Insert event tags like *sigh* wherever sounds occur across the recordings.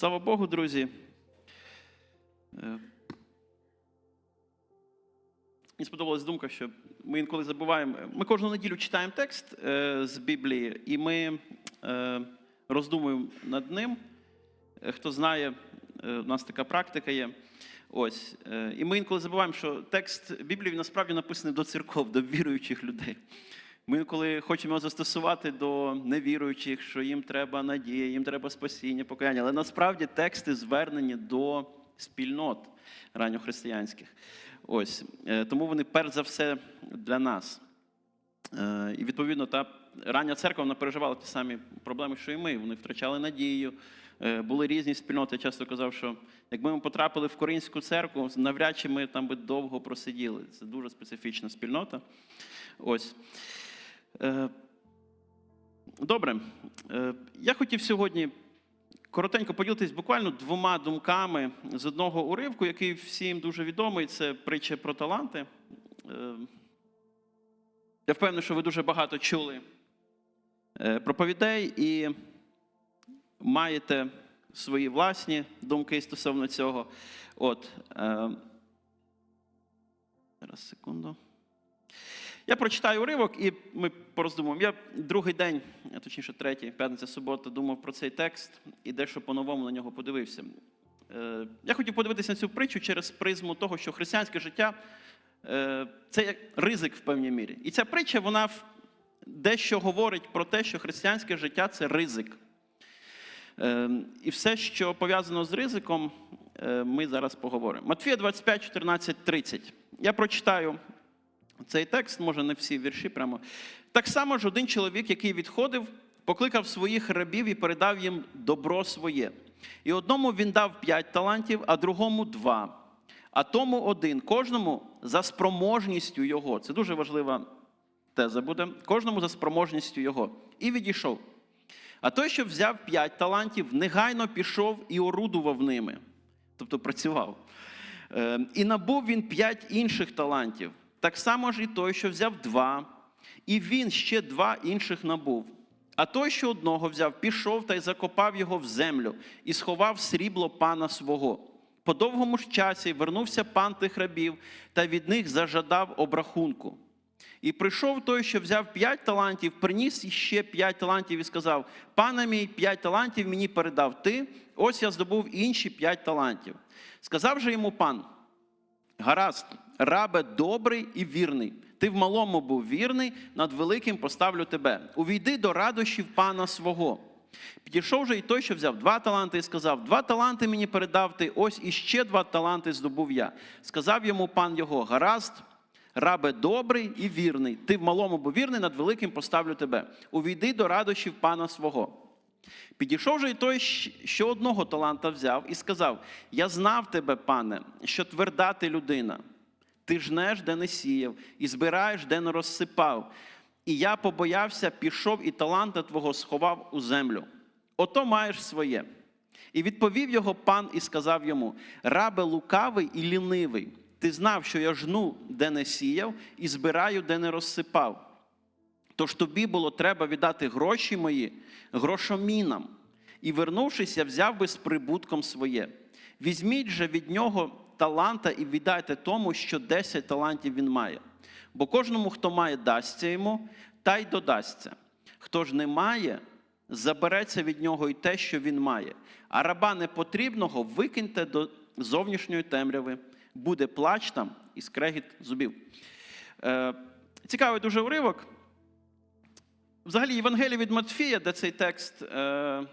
Слава Богу, друзі. Е, Мені сподобалась думка, що ми інколи забуваємо. Ми кожну неділю читаємо текст е, з Біблії, і ми е, роздумуємо над ним. Хто знає, у нас така практика є. Ось. І ми інколи забуваємо, що текст Біблії насправді написаний до церков, до віруючих людей. Ми інколи хочемо застосувати до невіруючих, що їм треба надія, їм треба спасіння, покаяння. Але насправді тексти звернені до спільнот ранньохристиянських. Ось. Е, Тому вони перш за все для нас. Е, І відповідно, та рання церква вона переживала ті самі проблеми, що і ми. Вони втрачали надію. Е, Були різні спільноти. Я часто казав, що якби ми потрапили в Коринську церкву, навряд чи ми там би довго просиділи. Це дуже специфічна спільнота. Ось. Е, Добре. Е, Я хотів сьогодні коротенько поділитись буквально двома думками з одного уривку, який всім дуже відомий. Це притча про таланти. Е, Я впевнений, що ви дуже багато чули проповідей і маєте свої власні думки стосовно цього. От. Зараз секунду. Я прочитаю уривок і ми пороздумуємо. Я другий день, точніше третій, п'ятниця, субота, думав про цей текст і дещо по-новому на нього подивився. Е, Я хотів подивитися на цю притчу через призму того, що християнське життя е, це як ризик в певній мірі. І ця притча, вона дещо говорить про те, що християнське життя це ризик. Е, І все, що пов'язано з ризиком, ми зараз поговоримо. Матфія 25, 14, 30. Я прочитаю цей текст, може не всі вірші прямо. Так само ж один чоловік, який відходив, покликав своїх рабів і передав їм добро своє. І одному він дав п'ять талантів, а другому два. А тому один, кожному за спроможністю його. Це дуже важлива теза буде. Кожному за спроможністю його. І відійшов. А той, що взяв п'ять талантів, негайно пішов і орудував ними, тобто працював. Е, І набув він п'ять інших талантів. Так само ж і той, що взяв два, і він ще два інших набув. А той, що одного взяв, пішов та й закопав його в землю і сховав срібло пана свого. По довгому ж часі вернувся пан тих рабів та від них зажадав обрахунку. І прийшов той, що взяв п'ять талантів, приніс іще п'ять талантів і сказав: Пане мій, п'ять талантів мені передав ти, ось я здобув інші п'ять талантів. Сказав же йому пан: Гаразд, рабе добрий і вірний. Ти в малому був вірний, над великим поставлю тебе. Увійди до радощів пана свого. Підійшов же і той, що взяв два таланти, і сказав: Два таланти мені передав ти, ось іще два таланти здобув я. Сказав йому пан його: Гаразд, рабе добрий і вірний. Ти в малому був вірний, над великим поставлю тебе. Увійди до радощів пана свого. Підійшов же і той, що одного таланта взяв, і сказав: Я знав тебе, пане, що тверда ти людина. Ти жнеш, де не сіяв, і збираєш, де не розсипав. І я побоявся, пішов і таланта твого сховав у землю. Ото маєш своє. І відповів його пан і сказав йому: Рабе лукавий і лінивий, ти знав, що я жну, де не сіяв, і збираю, де не розсипав. Тож тобі було треба віддати гроші мої грошомінам, і, вернувшись, я взяв би з прибутком своє. Візьміть же від нього таланта і віддайте тому, що 10 талантів він має. Бо кожному, хто має, дасться йому, та й додасться. Хто ж не має, забереться від нього і те, що він має. А раба непотрібного викиньте до зовнішньої темряви, буде плач там і скрегіт зубів. Е, цікавий дуже уривок. Взагалі, Євангелія від Матфія, де цей текст е,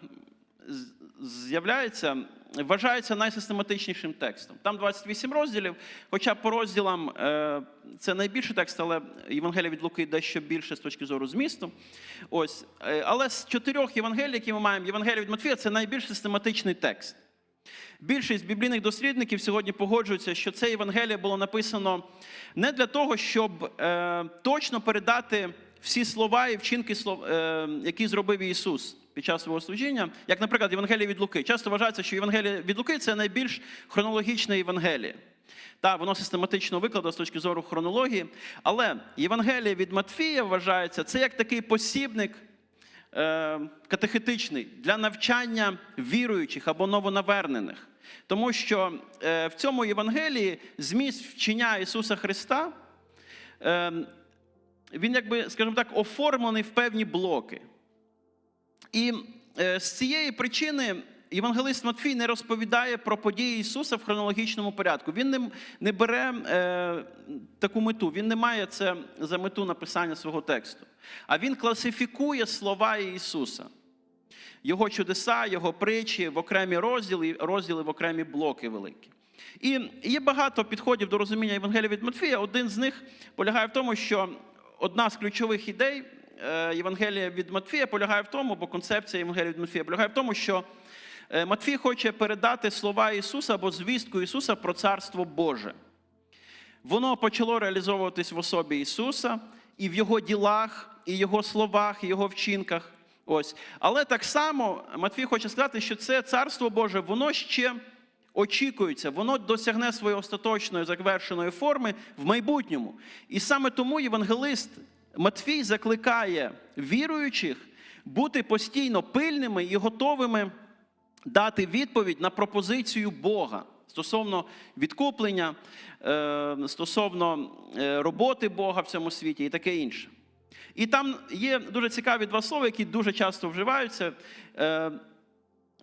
з'являється, вважається найсистематичнішим текстом. Там 28 розділів, хоча по розділам е, це найбільший текст, але Євангелія від Луки дещо більше з точки зору змісту. Ось. Е, але з чотирьох Євангелій, які ми маємо, Євангелія від Матфія це найбільш систематичний текст. Більшість біблійних дослідників сьогодні погоджуються, що це Євангеліє було написано не для того, щоб е, точно передати всі слова і вчинки, е, які зробив Ісус під час свого служіння, як, наприклад, Євангеліє від Луки. Часто вважається, що Євангеліє від Луки це найбільш хронологічне Євангеліє. Та, воно систематично викладено з точки зору хронології. Але Євангеліє від Матфія вважається, це як такий посібник е, катехетичний для навчання віруючих або новонавернених. Тому що е, в цьому Євангелії зміст вчення Ісуса Христа, е, він, якби, скажімо так, оформлений в певні блоки. І е, з цієї причини Євангелист Матфій не розповідає про події Ісуса в хронологічному порядку. Він не, не бере е, таку мету, він не має це за мету написання свого тексту. А він класифікує слова Ісуса, Його чудеса, Його притчі в окремі розділи, розділи в окремі блоки великі. І є багато підходів до розуміння Євангелія від Матфія. Один з них полягає в тому, що одна з ключових ідей Євангелія від Матфія полягає в тому, бо концепція Євангелія від Матфія полягає в тому, що е, Матфій хоче передати слова Ісуса або звістку Ісуса про Царство Боже. Воно почало реалізовуватись в особі Ісуса і в Його ділах, і Його словах, і Його вчинках. Ось. Але так само Матвій хоче сказати, що це Царство Боже, воно ще очікується, воно досягне своєї остаточної завершеної форми в майбутньому. І саме тому євангелист Матвій закликає віруючих бути постійно пильними і готовими дати відповідь на пропозицію Бога стосовно відкуплення, е, стосовно е, роботи Бога в цьому світі і таке інше. І там є дуже цікаві два слова, які дуже часто вживаються. Е,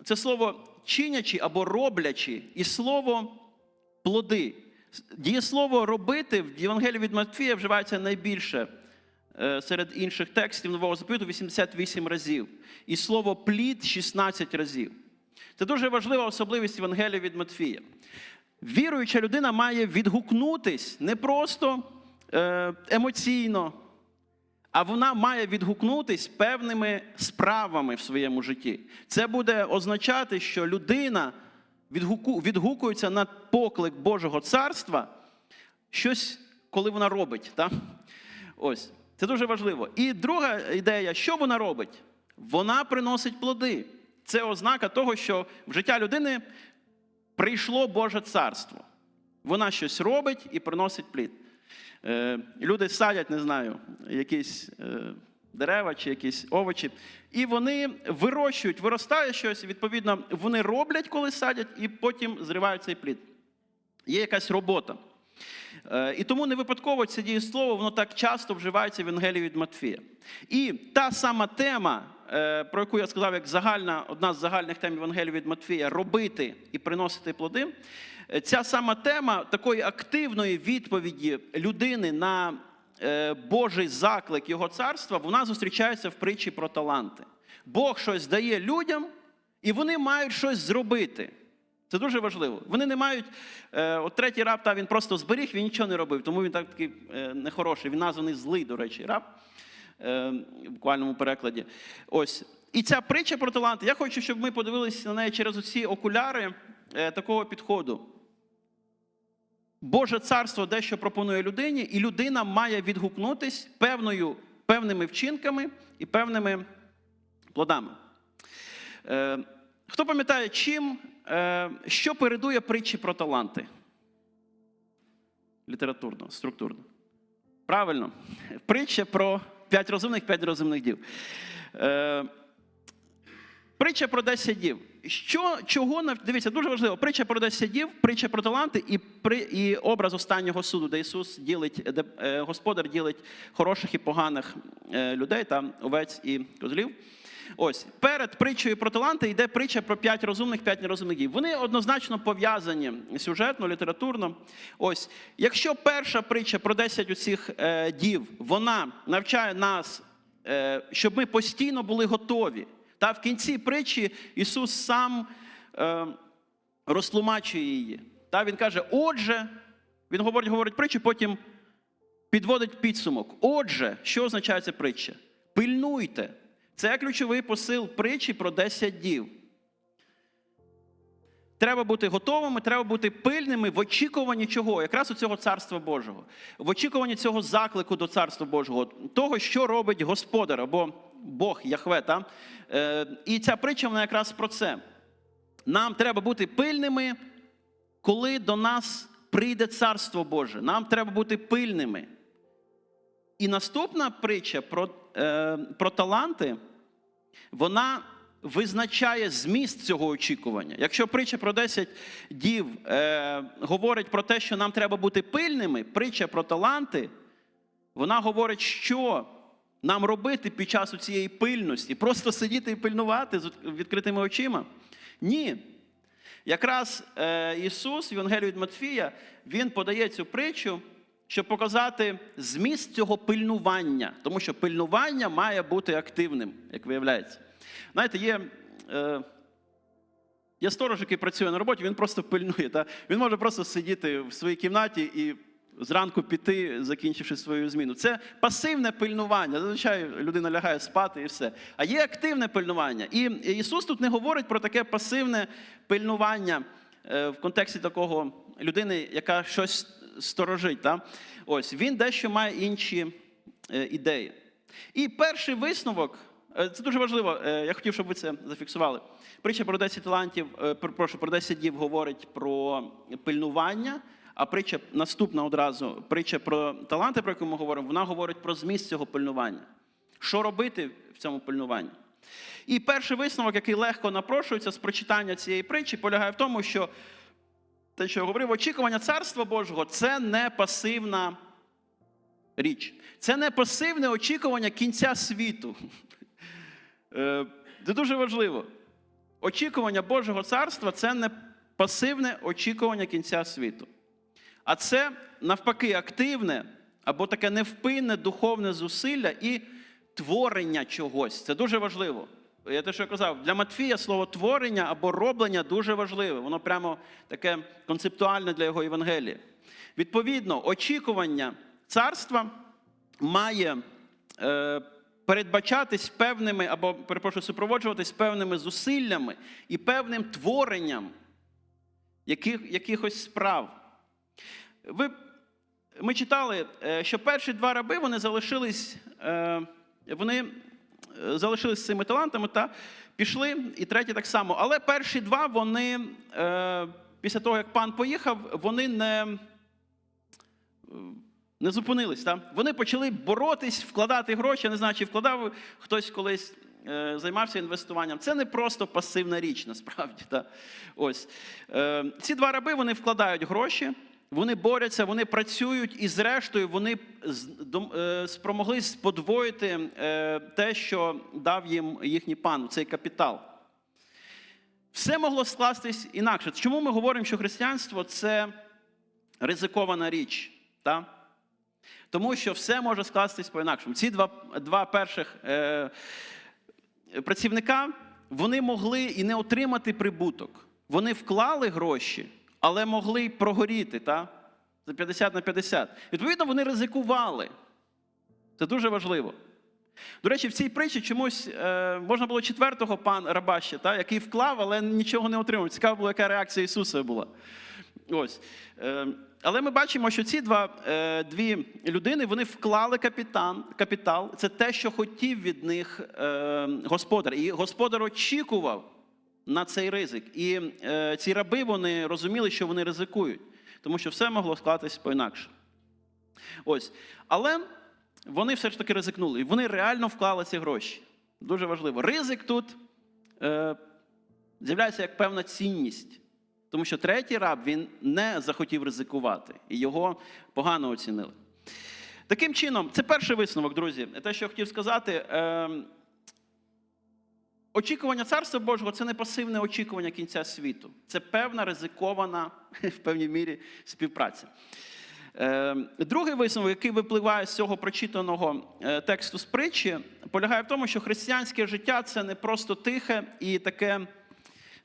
Це слово чинячи або роблячи, і слово плоди. Дієслово робити в Євангелії від Матфія вживається найбільше серед інших текстів Нового Заповіту 88 разів. І слово плід 16 разів. Це дуже важлива особливість Євангелія від Матфія. Віруюча людина має відгукнутись не просто е, емоційно, а вона має відгукнутись певними справами в своєму житті. Це буде означати, що людина відгуку, відгукується на поклик Божого царства, щось, коли вона робить. Так? Ось. Це дуже важливо. І друга ідея, що вона робить? Вона приносить плоди. Це ознака того, що в життя людини прийшло Боже царство. Вона щось робить і приносить плід. Е, Люди садять, не знаю, якісь е, дерева чи якісь овочі, і вони вирощують, виростає щось, відповідно, вони роблять, коли садять, і потім зривають цей плід. Є якась робота. Е, І тому не випадково це дієслово, воно так часто вживається в Євангелії від Матфія. І та сама тема, е, про яку я сказав, як загальна, одна з загальних тем Євангелії від Матфія робити і приносити плоди. е, Ця сама тема такої активної відповіді людини на Божий заклик Його царства, вона зустрічається в притчі про таланти. Бог щось дає людям, і вони мають щось зробити. Це дуже важливо. Вони не мають. Е, от третій раб, та він просто зберіг, він нічого не робив, тому він так такий е, нехороший. Він названий злий, до речі, раб е, в буквальному перекладі. Ось. І ця притча про таланти, я хочу, щоб ми подивилися на неї через оці окуляри такого підходу. Боже царство дещо пропонує людині, і людина має відгукнутись певною, певними вчинками і певними плодами. Хто пам'ятає, чим, що передує притчі про таланти? Літературно, структурно. Правильно. Притча про п'ять розумних, п'ять розумних дів. Е, Притча про 10 дів. Що, чого дивіться, дуже важливо. Притча про 10 дів, притча про таланти і, при, і образ останнього суду, де Ісус ділить, де е, Господар ділить хороших і поганих е, людей, там овець і козлів. Ось перед притчею про таланти йде притча про п'ять розумних, п'ять нерозумних дів. Вони однозначно пов'язані сюжетно, літературно. Ось, якщо перша притча про 10 оцих е, дів, вона навчає нас, е, щоб ми постійно були готові. Та в кінці притчі Ісус сам е, розтлумачує її. Та він каже: Отже, він говорить, говорить притчу, потім підводить підсумок. Отже, що означає ця притча? Пильнуйте. Це ключовий посил притчі про 10 дів. Треба бути готовими, треба бути пильними в очікуванні чого? Якраз у цього царства Божого, в очікуванні цього заклику до царства Божого, того, що робить Господар або Бог Яхве. Та? Е, і ця притча вона якраз про це. Нам треба бути пильними, коли до нас прийде царство Боже. Нам треба бути пильними. І наступна притча про, е, про таланти, вона визначає зміст цього очікування. Якщо притча про 10 дів е, говорить про те, що нам треба бути пильними, притча про таланти, вона говорить, що нам робити під час цієї пильності, просто сидіти і пильнувати з відкритими очима. Ні. Якраз е, Ісус в Євангелії від Матфія Він подає цю притчу, щоб показати зміст цього пильнування, тому що пильнування має бути активним, як виявляється. Знаєте, є, е, є сторож, який працює на роботі, він просто пильнує. Та? Він може просто сидіти в своїй кімнаті і зранку піти, закінчивши свою зміну. Це пасивне пильнування. Зазвичай людина лягає спати і все. А є активне пильнування. І Ісус тут не говорить про таке пасивне пильнування е, в контексті такого людини, яка щось сторожить. Та? Ось, Він дещо має інші е, ідеї. І перший висновок. е, Це дуже важливо. е, Я хотів, щоб ви це зафіксували. Притча про 10 талантів, прошу, про 10 дів говорить про пильнування, а притча наступна одразу, притча про таланти, про яку ми говоримо, вона говорить про зміст цього пильнування. Що робити в цьому пильнуванні? І перший висновок, який легко напрошується з прочитання цієї притчі, полягає в тому, що те, що я говорив, очікування Царства Божого це не пасивна річ. Це не пасивне очікування кінця світу. Е, Це дуже важливо. Очікування Божого царства це не пасивне очікування кінця світу. А це навпаки активне або таке невпинне духовне зусилля і творення чогось. Це дуже важливо. Я те, що я казав, для Матфія слово творення або роблення дуже важливе. Воно прямо таке концептуальне для його Євангелія. Відповідно, очікування царства має е, передбачатись певними, або перепрошую, супроводжуватись певними зусиллями і певним творенням яких, якихось справ. Ви, ми читали, е, що перші два раби вони залишились, е, вони е, залишились з цими талантами та пішли, і третій так само. Але перші два вони, е, після того, як пан поїхав, вони не не зупинились. Та? Вони почали боротись, вкладати гроші. Я не знаю, чи вкладав хтось колись. е, Займався інвестуванням. Це не просто пасивна річ, насправді. Та? Ось. Е, Ці два раби вони вкладають гроші, вони борються, вони працюють, і зрештою вони е, спромоглись подвоїти е, те, що дав їм їхній пан, цей капітал. Все могло скластись інакше. Чому ми говоримо, що християнство це ризикована річ? Та? Тому що все може скластись по-інакшому. Ці два, два перших е, працівника вони могли і не отримати прибуток. Вони вклали гроші, але могли й прогоріти та? за 50 на 50. Відповідно, вони ризикували. Це дуже важливо. До речі, в цій притчі чомусь е, можна було четвертого пан раба ще, та, який вклав, але нічого не отримав. Цікаво було, яка реакція Ісуса була. Ось. Е, але ми бачимо, що ці два, е, дві людини вони вклали капітан, капітал. Це те, що хотів від них е, господар. І господар очікував на цей ризик. І е, ці раби вони розуміли, що вони ризикують, тому що все могло склатись по-інакше. Ось. Але вони все ж таки ризикнули. І вони реально вклали ці гроші. Дуже важливо. Ризик тут е, з'являється як певна цінність. Тому що третій раб він не захотів ризикувати, і його погано оцінили. Таким чином, це перший висновок, друзі. Те, що я хотів сказати, е, очікування Царства Божого це не пасивне очікування кінця світу. Це певна ризикована *laughs* в певній мірі співпраця. Е, Другий висновок, який випливає з цього прочитаного е, тексту з притчі, полягає в тому, що християнське життя це не просто тихе і таке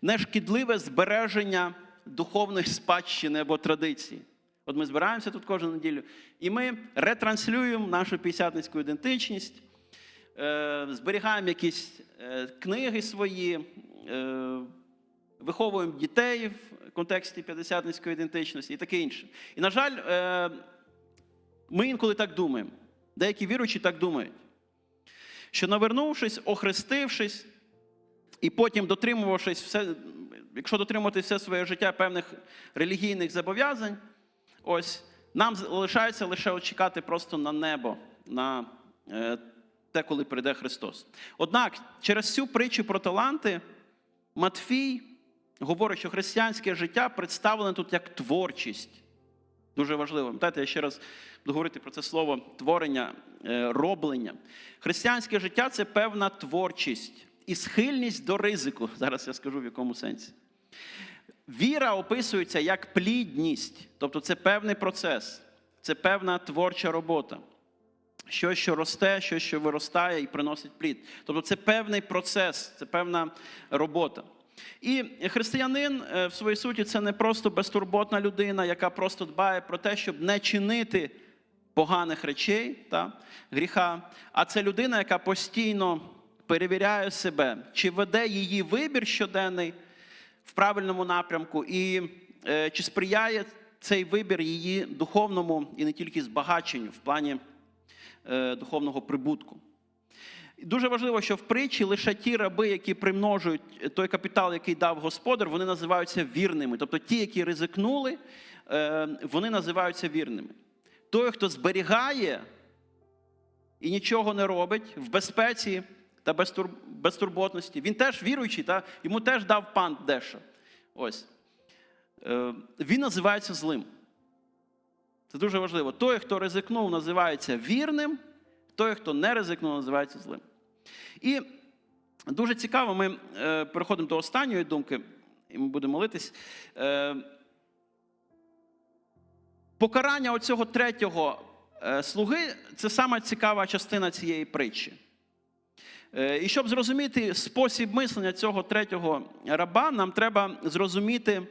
нешкідливе збереження духовної спадщини або традиції. От ми збираємося тут кожну неділю, і ми ретранслюємо нашу п'ятдесятницьку ідентичність, е, зберігаємо якісь книги свої, е, виховуємо дітей в контексті п'ятдесятницької ідентичності і таке інше. І, на жаль, е, ми інколи так думаємо. Деякі віруючі так думають, що навернувшись, охрестившись, і потім дотримувавшись все, якщо дотримувати все своє життя певних релігійних зобов'язань, ось нам залишається лише чекати просто на небо, на е, те, коли прийде Христос. Однак, через цю притчу про таланти Матфій говорить, що християнське життя представлене тут як творчість. Дуже важливо. Пам'ятаєте, я ще раз буду говорити про це слово творення, е, роблення. Християнське життя це певна творчість і схильність до ризику. *laughs* Зараз я скажу в якому сенсі. Віра описується як плідність, тобто це певний процес, це певна творча робота. Щось, що росте, щось, що виростає і приносить плід. Тобто це певний процес, це певна робота. І християнин е, в своїй суті це не просто безтурботна людина, яка просто дбає про те, щоб не чинити поганих речей, та, гріха, а це людина, яка постійно перевіряє себе, чи веде її вибір щоденний в правильному напрямку, і е, чи сприяє цей вибір її духовному і не тільки збагаченню в плані духовного прибутку. Дуже важливо, що в притчі лише ті раби, які примножують той капітал, який дав господар, вони називаються вірними. Тобто ті, які ризикнули, е, вони називаються вірними. Той, хто зберігає і нічого не робить в безпеці та безтурботності, він теж віруючий, та йому теж дав пан дещо. Ось. Е, Він називається злим. Це дуже важливо. Той, хто ризикнув, називається вірним, той, хто не ризикнув, називається злим. І дуже цікаво, ми е, переходимо до останньої думки, і ми будемо молитись. Е, покарання оцього третього е, слуги це сама цікава частина цієї притчі. І щоб зрозуміти спосіб мислення цього третього раба, нам треба зрозуміти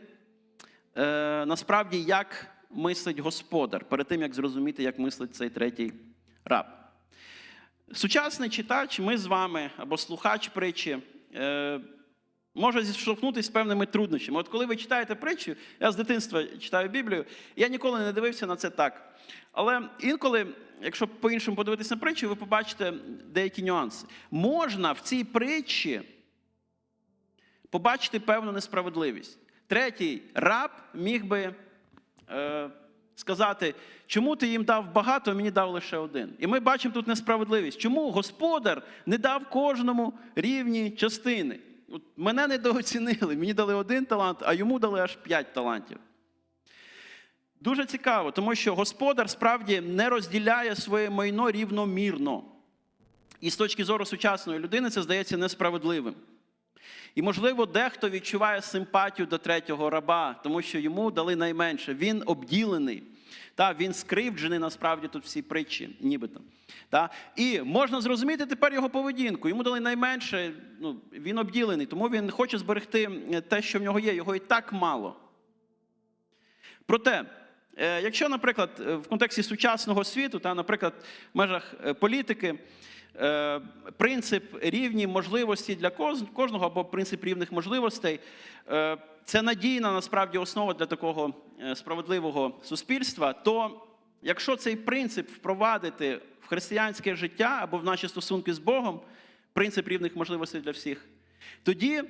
насправді, як мислить господар, перед тим, як зрозуміти, як мислить цей третій раб. Сучасний читач, ми з вами або слухач притчі, е, може зіштовхнутися з певними труднощами. От коли ви читаєте притчу, я з дитинства читаю Біблію, я ніколи не дивився на це так. Але інколи, якщо по-іншому подивитися на притчу, ви побачите деякі нюанси. Можна в цій притчі побачити певну несправедливість. Третій раб міг би е, сказати, чому ти їм дав багато, а мені дав лише один. І ми бачимо тут несправедливість. Чому господар не дав кожному рівні частини? От мене недооцінили, мені дали один талант, а йому дали аж п'ять талантів. Дуже цікаво, тому що господар справді не розділяє своє майно рівномірно. І з точки зору сучасної людини це здається несправедливим. І, можливо, дехто відчуває симпатію до третього раба, тому що йому дали найменше. Він обділений. Та, він скривджений насправді тут всі притчі, нібито. Та? І можна зрозуміти тепер його поведінку. Йому дали найменше, ну, він обділений, тому він хоче зберегти те, що в нього є. Його і так мало. Проте, е, якщо, наприклад, е, в контексті сучасного світу, та, наприклад, в межах е, політики, е, принцип рівні можливості для кожного або принцип рівних можливостей, е, це надійна насправді основа для такого е, справедливого суспільства, то якщо цей принцип впровадити в християнське життя або в наші стосунки з Богом, принцип рівних можливостей для всіх, тоді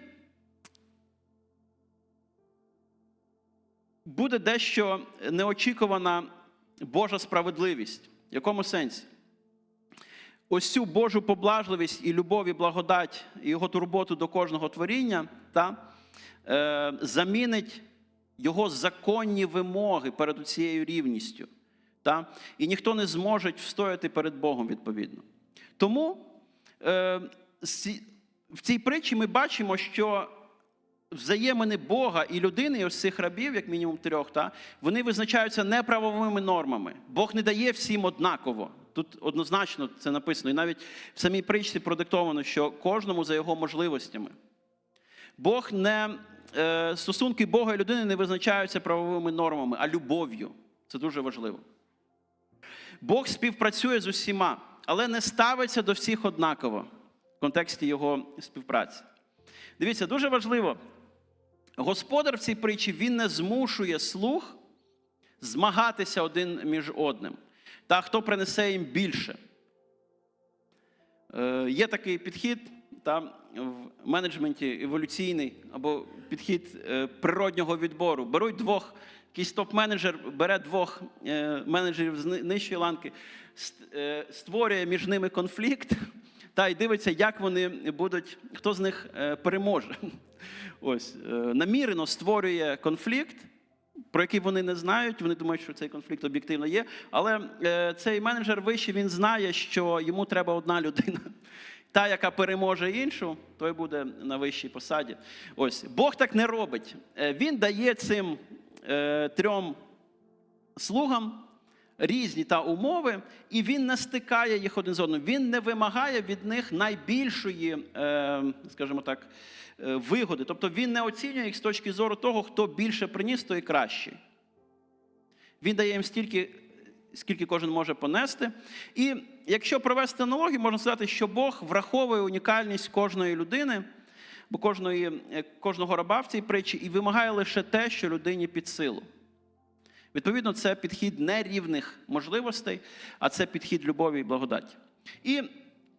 буде дещо неочікувана Божа справедливість. В якому сенсі? Ось цю Божу поблажливість і любов, і благодать, і його турботу до кожного творіння та, е, замінить його законні вимоги перед цією рівністю. Та? І ніхто не зможе встояти перед Богом відповідно. Тому е, в цій притчі ми бачимо, що взаємини Бога і людини, і ось цих рабів, як мінімум трьох, та, вони визначаються неправовими нормами. Бог не дає всім однаково. Тут однозначно це написано. І навіть в самій притчі продиктовано, що кожному за його можливостями. Бог не е, стосунки Бога і людини не визначаються правовими нормами, а любов'ю. Це дуже важливо. Бог співпрацює з усіма, але не ставиться до всіх однаково в контексті його співпраці. Дивіться, дуже важливо. Господар в цій притчі він не змушує слуг змагатися один між одним. Та хто принесе їм більше. Е, є такий підхід та, в менеджменті еволюційний або підхід е, природнього відбору. Беруть двох, якийсь топ-менеджер бере двох е, менеджерів з ни- нижчої ланки, е, створює між ними конфлікт та й дивиться, як вони будуть, хто з них переможе. *laughs* Ось намірено створює конфлікт, про який вони не знають. Вони думають, що цей конфлікт об'єктивно є. Але е, цей менеджер вищий він знає, що йому треба одна людина. *laughs* Та, яка переможе іншу, той буде на вищій посаді. Ось Бог так не робить. Е, Він дає цим е, трьом слугам різні та умови, і він не стикає їх один з одним. Він не вимагає від них найбільшої, е, скажімо так, е, вигоди. Тобто він не оцінює їх з точки зору того, хто більше приніс, той кращий. Він дає їм стільки, скільки кожен може понести. І якщо провести аналогію, можна сказати, що Бог враховує унікальність кожної людини, бо кожної, е, кожного раба в цій притчі, і вимагає лише те, що людині під силу. Відповідно, це підхід нерівних можливостей, а це підхід любові і благодаті. І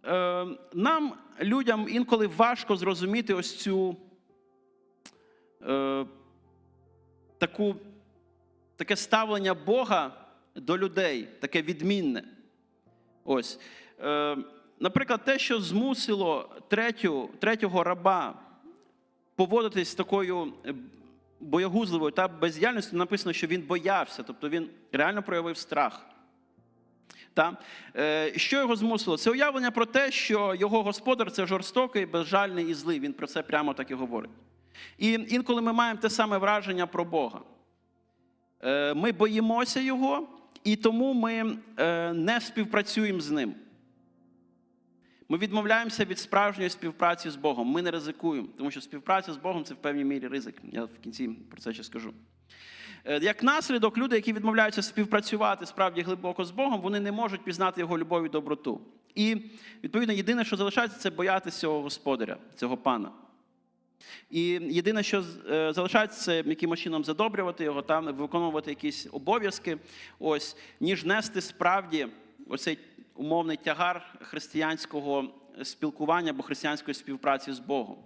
е, нам, людям, інколи важко зрозуміти ось цю е, таку, таке ставлення Бога до людей, таке відмінне. Ось. Е, наприклад, те, що змусило третю, третього раба поводитись такою боягузливою та бездіяльністю, написано, що він боявся, тобто він реально проявив страх. Та? Е, Що його змусило? Це уявлення про те, що його господар це жорстокий, безжальний і злий. Він про це прямо так і говорить. І інколи ми маємо те саме враження про Бога. Е, Ми боїмося Його, і тому ми е, не співпрацюємо з ним. Ми відмовляємося від справжньої співпраці з Богом. Ми не ризикуємо, тому що співпраця з Богом це в певній мірі ризик. Я в кінці про це ще скажу. Е, Як наслідок, люди, які відмовляються співпрацювати справді глибоко з Богом, вони не можуть пізнати його любов і доброту. І, відповідно, єдине, що залишається, це боятися цього господаря, цього пана. І єдине, що е, залишається, це якимось чином задобрювати його, там, виконувати якісь обов'язки, ось, ніж нести справді оцей умовний тягар християнського спілкування або християнської співпраці з Богом.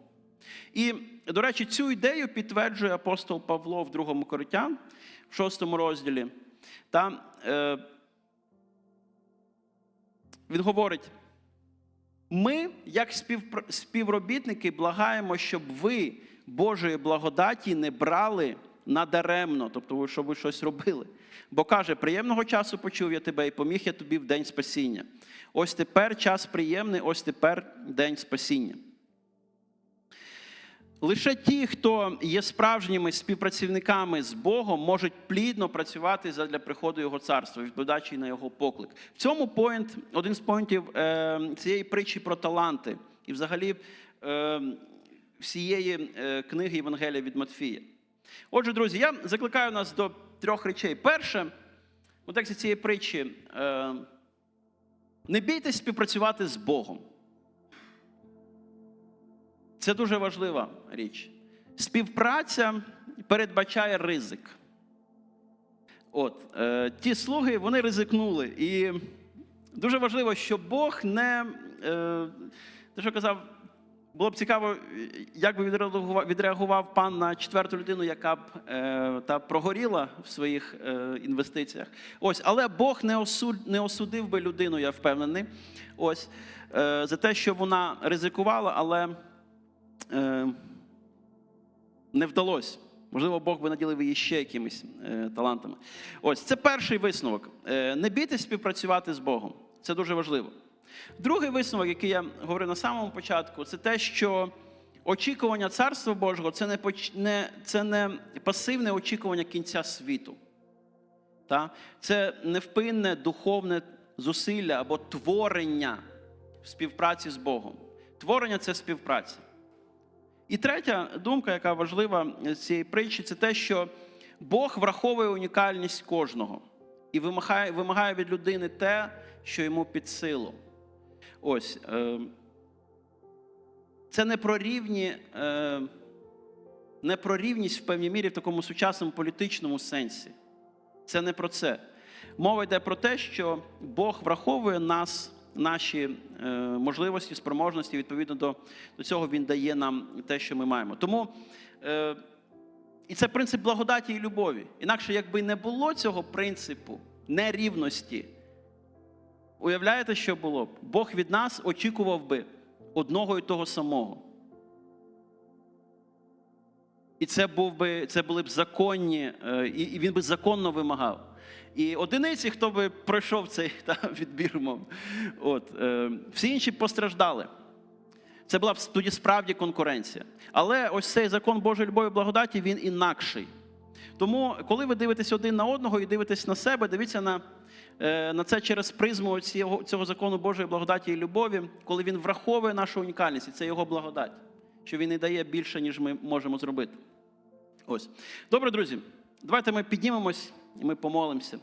І, до речі, цю ідею підтверджує апостол Павло в другому Коринтян, в шостому розділі. Там е, він говорить: ми, як співробітники, благаємо, щоб ви Божої благодаті не брали надаремно, тобто, щоб ви щось робили. Бо каже, приємного часу почув я тебе і поміг я тобі в день спасіння. Ось тепер час приємний, ось тепер день спасіння. Лише ті, хто є справжніми співпрацівниками з Богом, можуть плідно працювати для приходу Його царства, відповідаючи на його поклик. В цьому поінт, один з поінтів е, цієї притчі про таланти і взагалі е, всієї е, книги Євангелія від Матфія. Отже, друзі, я закликаю нас до трьох речей. Перше, у тексті цієї притчі, е, не бійтесь співпрацювати з Богом. Це дуже важлива річ. Співпраця передбачає ризик. От, е, ті слуги вони ризикнули. І дуже важливо, щоб Бог не. Е, те, що казав, було б цікаво, як би відреагував, відреагував пан на четверту людину, яка б е, та прогоріла в своїх е, інвестиціях. Ось, але Бог не, осуд, не осудив би людину, я впевнений. Ось, е, за те, що вона ризикувала, але е, не вдалося. Можливо, Бог би наділив її ще якимись е, талантами. Ось це перший висновок. Е, не бійтесь співпрацювати з Богом. Це дуже важливо. Другий висновок, який я говорив на самому початку, це те, що очікування Царства Божого це не, не, це не пасивне очікування кінця світу. Та? Це невпинне духовне зусилля або творення в співпраці з Богом. Творення це співпраця. І третя думка, яка важлива з цієї притчі, це те, що Бог враховує унікальність кожного і вимагає, вимагає від людини те, що йому під силу. Ось. Е, це не про рівні, е, не про рівність в певній мірі в такому сучасному політичному сенсі. Це не про це. Мова йде про те, що Бог враховує нас, наші е, можливості, спроможності, відповідно до, до цього Він дає нам те, що ми маємо. Тому і це принцип благодаті і любові. Інакше, якби не було цього принципу нерівності, Уявляєте, що було б? Бог від нас очікував би одного і того самого. І це, був би, це були б законні, е, і він би законно вимагав. І одиниці, хто би пройшов цей *laughs* та, відбір мов. От, е, всі інші постраждали. Це була б тоді справді конкуренція. Але ось цей закон Божої любові і благодаті він інакший. Тому, коли ви дивитесь один на одного і дивитесь на себе, дивіться на, на це через призму цього, цього закону Божої благодаті і любові, коли він враховує нашу унікальність, і це його благодать, що він і дає більше, ніж ми можемо зробити. Ось. Добре, друзі, давайте ми піднімемось і ми помолимося.